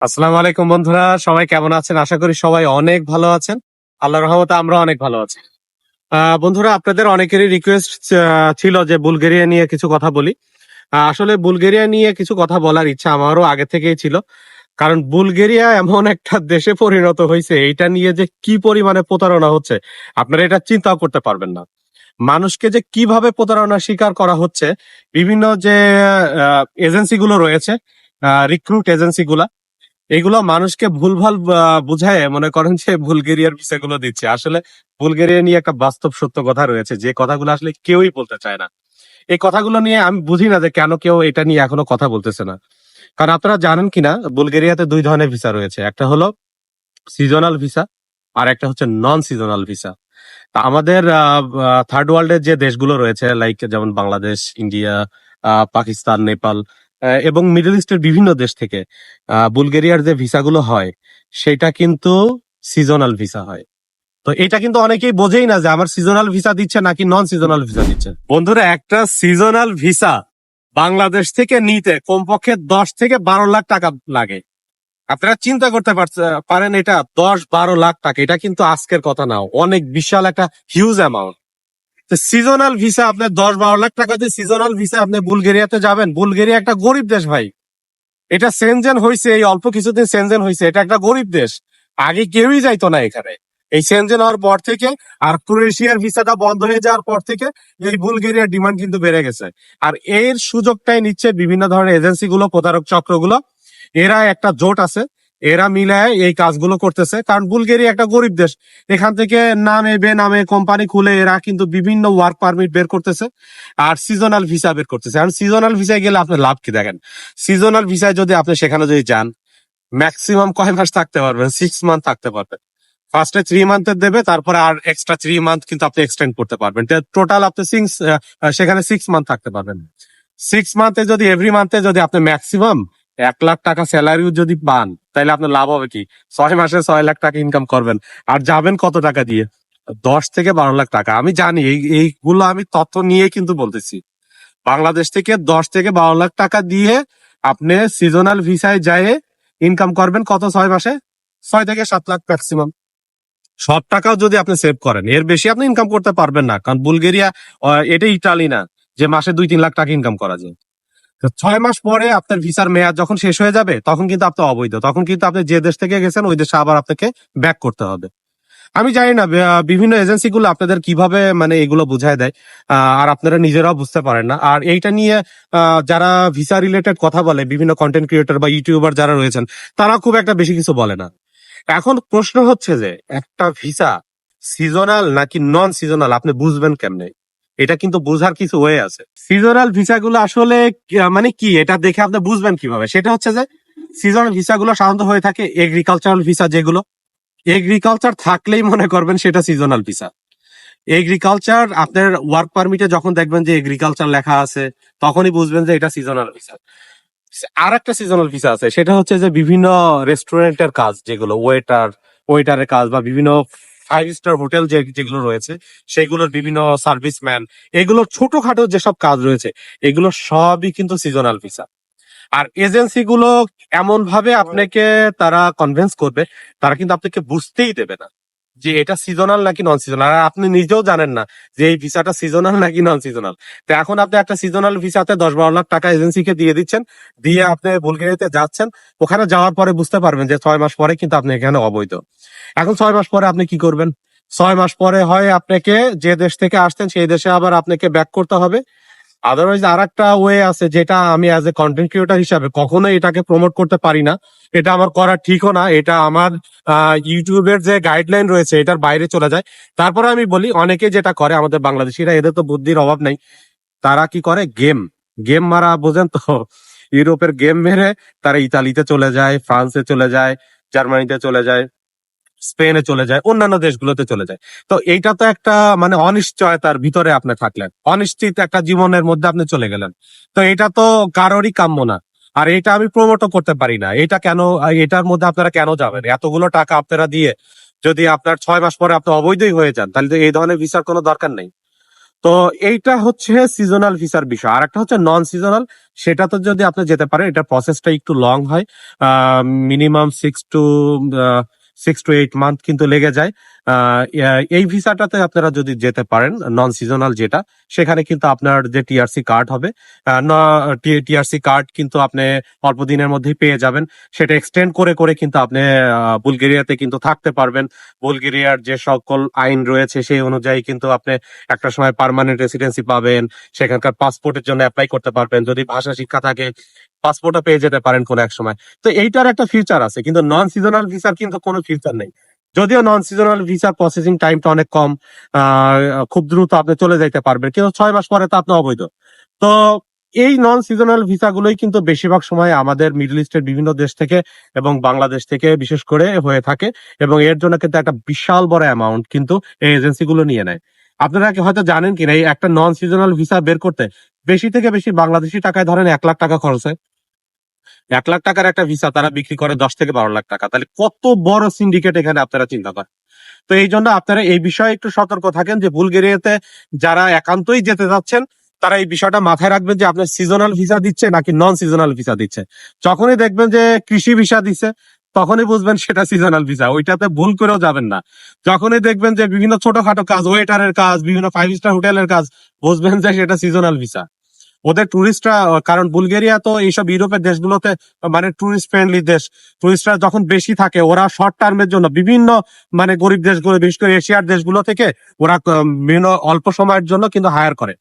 আসসালামু আলাইকুম বন্ধুরা, সবাই কেমন আছেন? আশা করি সবাই অনেক ভালো আছেন। আল্লাহ রহমতে আমরা অনেক ভালো আছি। বন্ধুরা, আপনাদের অনেকেরই রিকোয়েস্ট ছিল যে বুলগেরিয়া নিয়ে কিছু কথা বলি। আসলে বুলগেরিয়া নিয়ে কিছু কথা বলার ইচ্ছা আমারও আগে থেকেই ছিল। কারণ বুলগেরিয়া এমন একটা দেশে পরিণত হয়েছে এটা নিয়ে যে কি পরিমাণে প্রতারণা হচ্ছে, আপনারা এটা চিন্তাও করতে পারবেন না। মানুষকে যে কীভাবে প্রতারণা স্বীকার করা হচ্ছে, বিভিন্ন যে এজেন্সি গুলো রয়েছে রিক্রুট এজেন্সি গুলা এগুলো মানুষকে ভুলভাল বুঝায়, মনে করেন যে বুলগেরিয়ার বিষয়গুলো দিচ্ছে। আসলে বুলগেরিয়া নিয়ে একটা বাস্তব সত্য কথা রয়েছে, যে কথাগুলো আসলে কেউই বলতে চায় না। এই কথাগুলো নিয়ে আমি বুঝি না যে কেন কেউ এটা নিয়ে এখনও কথা বলতেছে না। কারণ আপনারা জানেন কিনা বুলগেরিয়াতে দুই ধরনের ভিসা রয়েছে। একটা হলো সিজনাল ভিসা, আর একটা হচ্ছে নন সিজনাল ভিসা। তা আমাদের থার্ড ওয়ার্ল্ডের যে দেশগুলো রয়েছে লাইক যেমন বাংলাদেশ, ইন্ডিয়া পাকিস্তান, নেপাল এবং মিডল ইস্টের বিভিন্ন দেশ থেকে বুলগেরিয়ার যে ভিসাগুলো হয়, সেটা কিন্তু সিজনাল ভিসা হয়। তো এটা কিন্তু অনেকেই বোঝেই না যে আমার সিজনাল ভিসা দিচ্ছে নাকি নন সিজনাল ভিসা দিচ্ছে। বন্ধুরা, একটা সিজনাল ভিসা বাংলাদেশ থেকে নিতে কমপক্ষে দশ থেকে বারো লাখ টাকা লাগে। আপনারা চিন্তা করতে পারেন এটা দশ বারো লাখ টাকা, এটা কিন্তু আজকের কথা না, অনেক বিশাল একটা হিউজ অ্যামাউন্ট সিজনাল ভিসা আপনি দশ বারো লাখ টাকা দিয়ে সিজনাল ভিসা আপনি বুলগেরিয়াতে যাবেন। বুলগেরিয়া একটা গরিব দেশ ভাই। এটা সেনজেন হয়েছে এই অল্প কিছুদিন সেনজেন হয়েছে এটা একটা গরিব দেশ। আগে কেউই যাইতো না এখানে। এই সেনজেন হওয়ার পর থেকে আর ক্রোয়েশিয়ার ভিসাটা বন্ধ হয়ে যাওয়ার পর থেকে এই বুলগেরিয়ার ডিমান্ড কিন্তু বেড়ে গেছে। আর এর সুযোগটাই নিচ্ছে বিভিন্ন ধরনের এজেন্সি গুলো, প্রতারক চক্রগুলো। এরা একটা জোট আছে। এরা মিলায় এই কাজগুলো করতেছে। কারণ বুলগেরিয়া একটা গরিব দেশ। এখান থেকে নামে বে নামে কোম্পানি খুলে এরা কিন্তু বিভিন্ন ওয়ার্ক পারমিট বের করতেছে আর সিজনাল ভিসা বের করতেছে। আর সিজনাল ভিসায় গেলে আপনার লাভ কি দেখেন? সিজনাল ভিসায় যদি আপনি সেখানে যদি যান ম্যাক্সিমাম কয় মাস থাকতে পারবেন? সিক্স মান্থ থাকতে পারবেন। ফার্স্টে থ্রি মান্থের দেবে, তারপরে আর এক্সট্রা থ্রি মান্থ কিন্তু আপনি এক্সটেন্ড করতে পারবেন। টোটাল আপনি সিক্স সেখানে সিক্স মান্থ থাকতে পারবেন। সিক্স মান্থে যদি এভরি মান্থে যদি আপনি ম্যাক্সিমাম এক লাখ টাকা স্যালারিও যদি পান তাহলে আপনার লাভ হবে কি? ছয় মাসে ছয় লাখ টাকা ইনকাম করবেন। আর যাবেন কত টাকা দিয়ে? দশ থেকে বারো লাখ টাকা। আমি জানি, এই, এইগুলো আমি তথ্য নিয়ে কিন্তু বলতেছি। বাংলাদেশ থেকে দশ থেকে বারো লাখ টাকা দিয়ে আপনি সিজনাল ভিসায় যায় ইনকাম করবেন কত ছয় মাসে? ছয় থেকে সাত লাখ ম্যাক্সিমাম সব টাকাও যদি আপনি সেভ করেন, এর বেশি আপনি ইনকাম করতে পারবেন না। কারণ বুলগেরিয়া এটা ইটালি না, যে মাসে দুই, তিন লাখ টাকা ইনকাম করা যায়। ছয় মাস পরে আপনার ভিসার মেয়াদ যখন শেষ হয়ে যাবে, তখন কিন্তু আপনি অবৈধ। তখন কিন্তু আপনি যে দেশ থেকে গেছেন, ওই দেশে আবার আপনাকে ব্যাক করতে হবে। আমি জানি না বিভিন্ন এজেন্সি গুলো আপনাদের কীভাবে মানে এগুলো বুঝায় দেয় আর আপনারা নিজেরাও বুঝতে পারেন না। আর এইটা নিয়ে যারা ভিসা রিলেটেড কথা বলে, বিভিন্ন কন্টেন্ট ক্রিয়েটর বা ইউটিউবার যারা রয়েছেন, তারা খুব একটা বেশি কিছু বলে না। এখন প্রশ্ন হচ্ছে যে, একটা ভিসা সিজনাল নাকি নন সিজনাল আপনি বুঝবেন কেমনে? এটা কিন্তু বোঝার কিছু ওয়ে আছে। সিজনাল ভিসাগুলো আসলে মানে কি, এটা দেখে আপনি বুঝবেন কীভাবে? সেটা হচ্ছে যে সিজনাল ভিসাগুলো সাধারণত হয়ে থাকে এগ্রিকালচারাল ভিসা যেগুলো। এগ্রিকালচার থাকলেই মনে করবেন সেটা সিজনাল ভিসা। এগ্রিকালচার আপনার ওয়ার্ক পারমিটে যখন দেখবেন যে এগ্রিকালচার লেখা আছে, তখনই বুঝবেন যে এটা সিজনাল ভিসা। আর একটা সিজনাল ভিসা আছে, সেটা হচ্ছে যে বিভিন্ন রেস্টুরেন্টের কাজ যেগুলো ওয়েটার ওয়েটারের কাজ বা বিভিন্ন ফাইভ স্টার হোটেল যে যেগুলো রয়েছে সেগুলোর বিভিন্ন সার্ভিসম্যান এগুলোর ছোটখাটো যেসব কাজ রয়েছে এগুলো সবই কিন্তু সিজনাল ভিসা আর এজেন্সি গুলো এমন ভাবে আপনাকে তারা কনভিন্স করবে তারা কিন্তু আপনাকে বুঝতেই দেবে না। যে এটা সিজনাল নাকি নন সিজনাল আর আপনি নিজেও জানেন না যে এই ভিসাটা সিজনাল নাকি নন সিজনাল তো এখন আপনি একটা সিজনাল ভিসাতে দশ বারো লাখ টাকা এজেন্সিকে দিয়ে দিচ্ছেন, দিয়ে আপনি বুলগেরিয়াতে যাচ্ছেন। ওখানে যাওয়ার পরে বুঝতে পারবেন যে ছয় মাস পরে কিন্তু আপনি এখানে অবৈধ। এখন ছয় মাস পরে আপনি কি করবেন? ছয় মাস পরে হয় আপনাকে যে দেশ থেকে আসতেন সেই দেশে আবার আপনাকে ব্যাক করতে হবে। আদারওয়াইজ আর একটা ওয়ে আছে যেটা আমি অ্যাজ এ কন্টেন্ট ক্রিয়েটর হিসাবে কখনোই এটাকে প্রমোট করতে পারি না। এটা আমার করা ঠিকও না। এটা আমার ইউটিউবের যে গাইডলাইন রয়েছে, এটার বাইরে চলে যায়। তারপরে আমি বলি, অনেকে যেটা করে, আমাদের বাংলাদেশিরা, এদের তো বুদ্ধির অভাব নাই। তারা কি করে? গেম গেম মারা, বোঝেন তো? ইউরোপের গেম মেরে তারা ইতালিতে চলে যায়, ফ্রান্সে চলে যায়, জার্মানিতে চলে যায়। স্পেনে চলে যায়, অন্যান্য দেশগুলোতে চলে যায়। তো এইটা তো একটা মানে অনিশ্চয়তার ভিতরে আপনি থাকলেন। অনিশ্চিত একটা জীবনের মধ্যে আপনি চলে গেলেন। তো এটা তো কারোরই কাম্য না। আর এটা আমি প্রমোটও করতে পারি না। এটা কেন, এটার মধ্যে আপনারা কেন যাবেন? এতগুলো টাকা আপনারা দিয়ে যদি আপনার ছয় মাস পরে আপনি অবৈধই হয়ে যান, তাহলে তো এই ধরনের ভিসার কোনো দরকার নেই। তো এইটা হচ্ছে সিজনাল ভিসার বিষয়। আর একটা হচ্ছে নন সিজনাল সেটা তো যদি আপনি যেতে পারেন এটা প্রসেসটা একটু লং হয়। Minimum six to six to eight month কিন্তু লেগে যায়। এই ভিসাটাতে আপনারা যদি যেতে পারেন নন সিজনাল যেটা, সেখানে কিন্তু আপনার যে টিআরসি কার্ড হবে টিআরসি কার্ড কিন্তু আপনি অল্প দিনের মধ্যেই পেয়ে যাবেন। সেটা এক্সটেন্ড করে করে কিন্তু আপনি বুলগেরিয়াতে কিন্তু থাকতে পারবেন। বুলগেরিয়ার যে সকল আইন রয়েছে, সেই অনুযায়ী কিন্তু আপনি একটা সময় পার্মানেন্ট রেসিডেন্সি পাবেন। সেখানকার পাসপোর্টের জন্য অ্যাপ্লাই করতে পারবেন। যদি ভাষা শিক্ষা থাকে পাসপোর্টও পেয়ে যেতে পারেন কোনো এক সময়। তো এইটার একটা ফিউচার আছে, কিন্তু নন সিজনাল ভিসার কিন্তু কোনো ফিউচার নেই। যদিও নন সিজনাল ভিসার প্রসেসিং টাইমটা অনেক কম খুব দ্রুত আপনি চলে যাইতে পারবেন। কিন্তু ছয় মাস পরে তো আপনি অবৈধ। তো এই নন সিজনাল ভিসাগুলোই কিন্তু বেশিরভাগ সময় আমাদের মিডল ইস্টের বিভিন্ন দেশ থেকে এবং বাংলাদেশ থেকে বিশেষ করে হয়ে থাকে এবং এর জন্য কিন্তু একটা বিশাল বড় অ্যামাউন্ট কিন্তু এই এজেন্সিগুলো নিয়ে নেয়। আপনারা হয়তো জানেন কিনা, এই একটা নন সিজনাল ভিসা বের করতে বেশি থেকে বেশি বাংলাদেশি টাকায় ধরেন এক লাখ টাকা খরচ হয়। এক লাখ টাকার একটা ভিসা তারা বিক্রি করে দশ থেকে বারো লাখ টাকা। তাহলে কত বড় সিন্ডিকেট এখানে আপনারা চিন্তা করেন? তো এই জন্য আপনারা এই বিষয়ে একটু সতর্ক থাকেন যে বুলগেরিয়াতে যারা একান্তই যেতে যাচ্ছেন তারা এই বিষয়টা মাথায় রাখবেন যে আপনার সিজনাল ভিসা দিচ্ছে নাকি নন সিজনাল ভিসা দিচ্ছে। যখনই দেখবেন যে কৃষি ভিসা দিচ্ছে, তখনই বুঝবেন সেটা সিজনাল ভিসা ওইটাতে ভুল করেও যাবেন না। যখনই দেখবেন যে বিভিন্ন ছোটখাটো কাজ ওয়েটারের কাজ, বিভিন্ন ফাইভ স্টার হোটেলের কাজ, বুঝবেন যে সেটা সিজনাল ভিসা ওদের টুরিস্টরা কারণ বুলগেরিয়া তো এইসব ইউরোপের দেশগুলোতে মানে টুরিস্ট ফ্রেন্ডলি দেশ। টুরিস্টরা যখন বেশি থাকে, ওরা শর্ট টার্মের জন্য বিভিন্ন মানে গরিব দেশগুলো, বিশেষ করে এশিয়ার দেশগুলো থেকে, ওরা বিভিন্ন অল্প সময়ের জন্য কিন্তু হায়ার করে।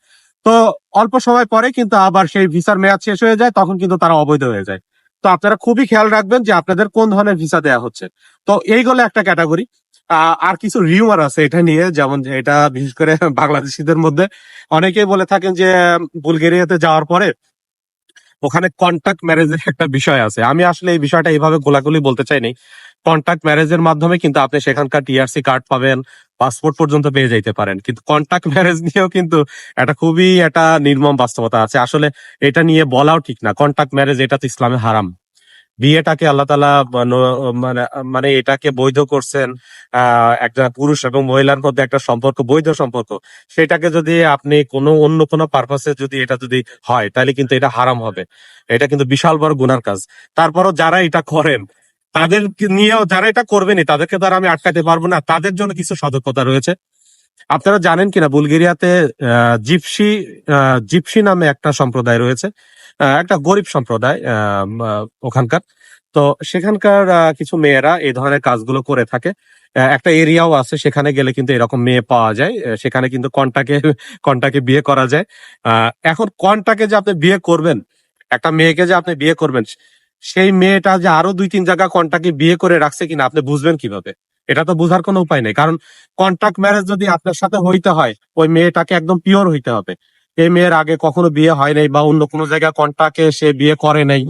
তো অল্প সময় পরে কিন্তু আবার সেই ভিসার মেয়াদ শেষ হয়ে যায়, তখন কিন্তু তারা অবৈধ হয়ে যায়। তো আপনারা খুবই খেয়াল রাখবেন যে আপনাদের কোন ধরনের ভিসা দেওয়া হচ্ছে। তো এইগুলো একটা ক্যাটাগরি আর কিছু রিউমার আছে এটা নিয়ে, যেমন এটা বিশেষ করে বাংলাদেশিদের মধ্যে অনেকেই বলে থাকেন যে, বুলগেরিয়াতে যাওয়ার পরে ওখানে কন্টাক্ট ম্যারেজের একটা বিষয় আছে। আমি আসলে এই বিষয়টা এইভাবে গোলাগুলি বলতে চাইনি। কন্টাক্ট ম্যারেজের মাধ্যমে কিন্তু আপনি সেখানকার টিআরসি কার্ড পাবেন পাসপোর্ট পর্যন্ত পেয়ে যাইতে পারেন। কিন্তু কন্টাক্ট ম্যারেজ নিয়েও কিন্তু একটা খুবই একটা নির্মম বাস্তবতা আছে। আসলে এটা নিয়ে বলাও ঠিক না। কন্টাক্ট ম্যারেজ এটা তো ইসলামে হারাম। বিয়েটাকে আল্লাহ তালা মানে মানে এটাকে বৈধ করছেন একটা পুরুষ এবং মহিলার মধ্যে একটা সম্পর্ক, বৈধ সম্পর্ক। সেটাকে যদি আপনি কোনো, অন্য কোনো পারপাসে যদি এটা যদি হয়, তাহলে কিন্তু এটা হারাম হবে। এটা কিন্তু বিশাল বড় গুনার কাজ। তারপরও যারা এটা করেন তাদের নিয়েও, যারা এটা করবেনই, তাদেরকে তো আমি আটকাতে পারব না। তাদের জন্য কিছু সতর্কতা রয়েছে। আপনারা জানেন কিনা, বুলগেরিয়াতে জিপসি জিপসি নামে একটা সম্প্রদায় রয়েছে। একটা গরিব সম্প্রদায় ওখানকার। তো সেখানকার কিছু মেয়েরা এই ধরনের কাজগুলো করে থাকে। একটা এরিয়াও আছে, সেখানে গেলে কিন্তু এরকম মেয়ে পাওয়া যায়। সেখানে কিন্তু কন্টাকে কন্টাকে বিয়ে করা যায়। এখন কন্টাকে যে আপনি বিয়ে করবেন, একটা মেয়েকে যে আপনি বিয়ে করবেন, সেই মেয়েটা যে আরও দুই তিন জায়গা কন্টাকে বিয়ে করে রাখছে কিনা, আপনি বুঝবেন কীভাবে? এটা তো বোঝার কোনো উপায় নেই। কারণ কন্ট্রাক্ট ম্যারেজ যদি আপনার সাথে হইতে হয়, ওই মেয়েটাকে একদম পিওর হইতে হবে। এই মেয়ের আগে কখনো বিয়ে হয় নাই বা অন্য কোনো জায়গায় কন্ট্রাক্টে সে বিয়ে করে নাই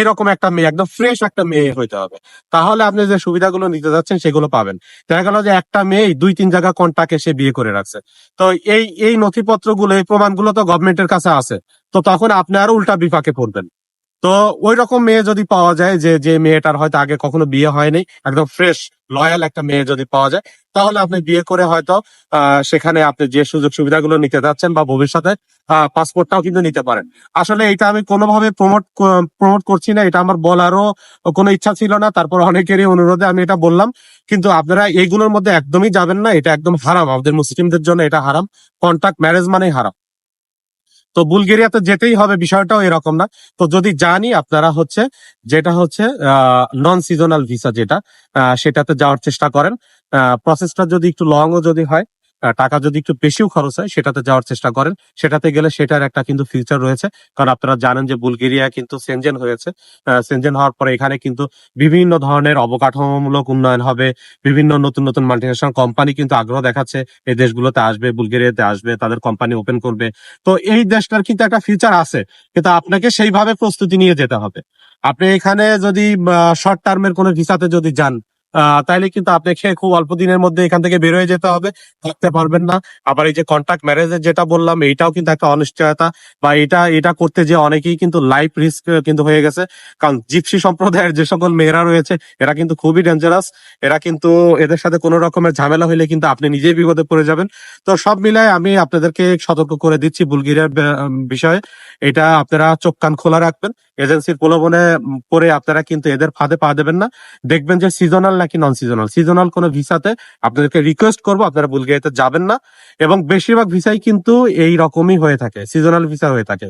এরকম একটা মেয়ে, একদম ফ্রেশ একটা মেয়ে হইতে হবে। তাহলে আপনি যে সুবিধাগুলো নিতে যাচ্ছেন, সেগুলো পাবেন। দেখা গেল যে একটা মেয়ে দুই, তিন জায়গা কন্ট্রাক্টে সে বিয়ে করে রাখছে। তো এই এই নথিপত্রগুলো, এই প্রমাণগুলো তো গভর্নমেন্টের কাছে আছে। তো তখন আপনি আরও উল্টা বিপাকে পড়বেন। তো ওই রকম মেয়ে যদি পাওয়া যায়, যে যে মেয়েটার হয়তো আগে কখনো বিয়ে হয়নি, একদম ফ্রেশ লয়াল একটা মেয়ে যদি পাওয়া যায়, তাহলে আপনি বিয়ে করে হয়তো সেখানে আপনি যে সুযোগ সুবিধাগুলো নিতে যাচ্ছেন বা ভবিষ্যতে পাসপোর্টটাও কিন্তু নিতে পারেন। আসলে এটা আমি কোনোভাবে প্রমোট প্রমোট করছি না, এটা আমার বলারও কোনো ইচ্ছা ছিল না, তারপর অনেকেরই অনুরোধে আমি এটা বললাম। কিন্তু আপনারা এইগুলোর মধ্যে একদমই যাবেন না, এটা একদম হারাম। আমাদের মুসলিমদের জন্য এটা হারাম। কন্ট্রাক্ট ম্যারেজ মানেই হারাম। তো বুলগেরিয়াতে যেতেই হবে, বিষয়টাও এরকম না। তো যদি জানি আপনারা হচ্ছে, যেটা হচ্ছে নন সিজনাল ভিসা যেটা সেটাতে যাওয়ার চেষ্টা করেন। প্রসেসটা যদি একটু লংও যদি হয় টাকা যদি একটু বেশিও খরচ হয়, সেটাতে যাওয়ার চেষ্টা করেন। সেটাতে গেলে সেটার একটা কিন্তু ফিউচার রয়েছে। কারণ আপনারা জানেন যে বুলগেরিয়া কিন্তু সেনজেন হয়েছে। সেনজেন হওয়ার পরে এখানে কিন্তু বিভিন্ন ধরনের অবকাঠামোমূলক উন্নয়ন হবে, বিভিন্ন নতুন নতুন মাল্টিনেশনাল কোম্পানি কিন্তু আগ্রহ দেখাচ্ছে, এই দেশগুলোতে আসবে, বুলগেরিয়াতে আসবে, তাদের কোম্পানি ওপেন করবে। তো এই দেশটার কিন্তু একটা ফিউচার আছে, কিন্তু আপনাকে সেইভাবে প্রস্তুতি নিয়ে যেতে হবে। আপনি এখানে যদি শর্ট টার্মের কোনো ভিসাতে যদি যান তাইলে কিন্তু আপনাকে খুব অল্প দিনের মধ্যে এখান থেকে বের হয়ে যেতে হবে, থাকতে পারবেন না। আবার এই যে কন্ট্যাক্ট ম্যারেজের যেটা বললাম, এইটাও কিন্তু একটা অনিশ্চয়তা বা এটা এটা করতে যে অনেকেই কিন্তু লাইফ রিস্ক কিন্তু হয়ে গেছে। কারণ জিপসি সম্প্রদায়ের যে সকল মেয়েরা রয়েছে, এরা কিন্তু খুবই ডেঞ্জারাস এরা কিন্তু এদের সাথে কোনো রকমের ঝামেলা হলে কিন্তু আপনি নিজেই বিপদে পড়ে যাবেন। তো সব মিলায় আমি আপনাদেরকে সতর্ক করে দিচ্ছি বুলগেরিয়ার বিষয়ে। এটা আপনারা চোখ কান খোলা রাখবেন। এজেন্সির প্রলোভনে পরে আপনারা কিন্তু এদের ফাঁদে পা দেবেন না। দেখবেন যে সিজনাল নাকি নন সিজনাল সিজনাল কোনো ভিসাতে আপনাদেরকে রিকোয়েস্ট করব, আপনারা বুলগেরিয়াতে যাবেন না। এবং বেশিরভাগ ভিসাই কিন্তু এই রকমই হয়ে থাকে সিজনাল ভিসা হয়ে থাকে।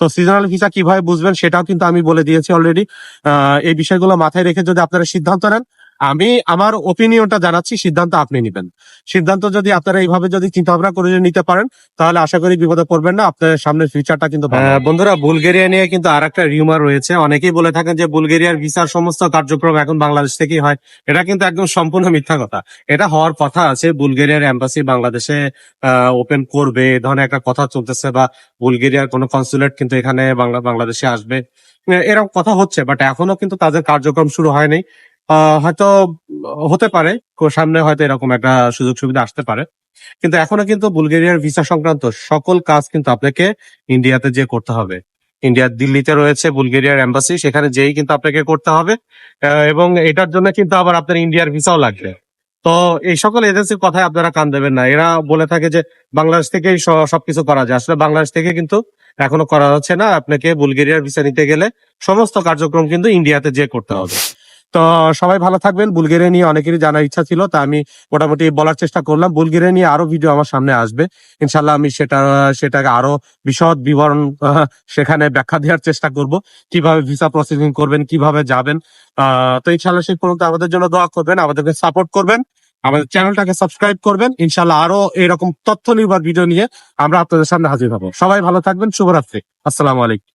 তো সিজনাল ভিসা কীভাবে বুঝবেন সেটাও কিন্তু আমি বলে দিয়েছি অলরেডি এই বিষয়গুলো মাথায় রেখে যদি আপনারা সিদ্ধান্ত নেন আমি আমার ওপিনিয়নটা জানাচ্ছি, সিদ্ধান্ত আপনি নেবেন। সিদ্ধান্ত যদি আপনারা এইভাবে যদি চিন্তা ভাবনা করে নিতে পারেন, তাহলে আশা করি বিপদে পড়বেন না, আপনার সামনের ফিউচারটা কিন্তু বন্ধুরা, বুলগেরিয়া নিয়ে কিন্তু আর একটা রিউমার রয়েছে। অনেকেই বলে থাকেন যে বুলগেরিয়ার ভিসার সমস্ত কার্যক্রম এখন বাংলাদেশ থেকেই হয়। এটা কিন্তু একদম সম্পূর্ণ মিথ্যা কথা। এটা হওয়ার কথা আছে, বুলগেরিয়ার এম্বাসি বাংলাদেশে ওপেন করবে। এ ধরনের একটা কথা চলতেছে বা বুলগেরিয়ার কোনো কনসুলেট কিন্তু এখানে বাংলা, বাংলাদেশে আসবে। এরকম কথা হচ্ছে বাট এখনও কিন্তু তাদের কার্যক্রম শুরু হয়নি। হয়তো, হতে পারে। সামনে হয়তো এরকম একটা সুযোগ সুবিধা আসতে পারে। কিন্তু এখনও কিন্তু বুলগেরিয়ার ভিসা সংক্রান্ত সকল কাজ কিন্তু আপনাকে ইন্ডিয়াতে যে করতে হবে। ইন্ডিয়ার দিল্লিতে রয়েছে বুলগেরিয়ার এম্বাসি, সেখানে যেই কিন্তু আপনাকে করতে হবে। এবং এটার জন্য কিন্তু আবার আপনার ইন্ডিয়ার ভিসাও লাগবে। তো এই সকল এজেন্সির কথায় আপনারা কান দেবেন না। এরা বলে থাকে যে বাংলাদেশ থেকেই সবকিছু করা যায়। আসলে বাংলাদেশ থেকে কিন্তু এখনও করা হচ্ছে না। আপনাকে বুলগেরিয়ার ভিসা নিতে গেলে সমস্ত কার্যক্রম কিন্তু ইন্ডিয়াতে যে করতে হবে। তো সবাই ভালো থাকবেন। বুলগেরিয়া নিয়ে অনেকেরই জানার ইচ্ছা ছিল, তা আমি মোটামুটি বলার চেষ্টা করলাম। বুলগেরিয়া নিয়ে আরও ভিডিও আমার সামনে আসবে। ইনশাল্লাহ আমি সেটা, সেটাকে আরও বিশদ বিবরণ সেখানে ব্যাখ্যা দেওয়ার চেষ্টা করব। কীভাবে ভিসা প্রসেসিং করবেন, কীভাবে যাবেন তো ইনশাল্লাহ সেই পর্যন্ত আমাদের জন্য দোয়া করবেন, আমাদেরকে সাপোর্ট করবেন, আমাদের চ্যানেলটাকে সাবস্ক্রাইব করবেন। ইনশাল্লাহ আরও এরকম তথ্য নির্ভর ভিডিও নিয়ে আমরা আপনাদের সামনে হাজির হব। সবাই ভালো থাকবেন, শুভরাত্রি। আসসালামু আলাইকুম।